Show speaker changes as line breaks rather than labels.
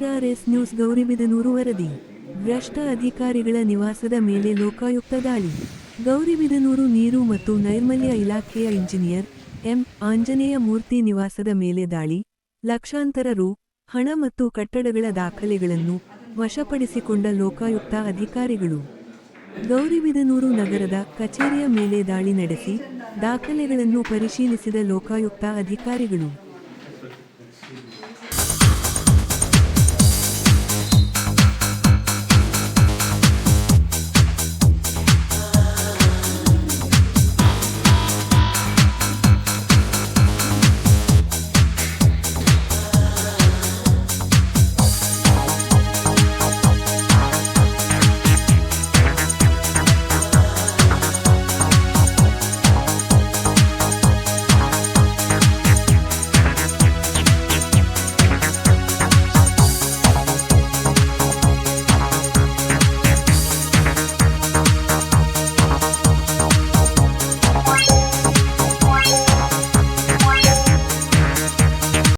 ಆರ್ಆರ್ಎಸ್ news Gauribidanur ವರದಿ. ಭ್ರಷ್ಟ ಅಧಿಕಾರಿಗಳ ನಿವಾಸದ ಮೇಲೆ ಲೋಕಾಯುಕ್ತ ದಾಳಿ. ಗೌರಿಬಿದನೂರು ನೀರು ಮತ್ತು ನೈರ್ಮಲ್ಯ ಇಲಾಖೆಯ ಇಂಜಿನಿಯರ್ ಎಂ. ಆಂಜನೇಯ ಮೂರ್ತಿ ನಿವಾಸದ ಮೇಲೆ ದಾಳಿ. ಲಕ್ಷಾಂತರ ರು ಹಣ ಮತ್ತು ಕಟ್ಟಡಗಳ ದಾಖಲೆಗಳನ್ನು ವಶಪಡಿಸಿಕೊಂಡ ಲೋಕಾಯುಕ್ತ ಅಧಿಕಾರಿಗಳು. ಗೌರಿಬಿದನೂರು ನಗರದ ಕಚೇರಿಯ ಮೇಲೆ ದಾಳಿ ನಡೆಸಿ ದಾಖಲೆಗಳನ್ನು ಪರಿಶೀಲಿಸಿದ ಲೋಕಾಯುಕ್ತ ಅಧಿಕಾರಿಗಳು.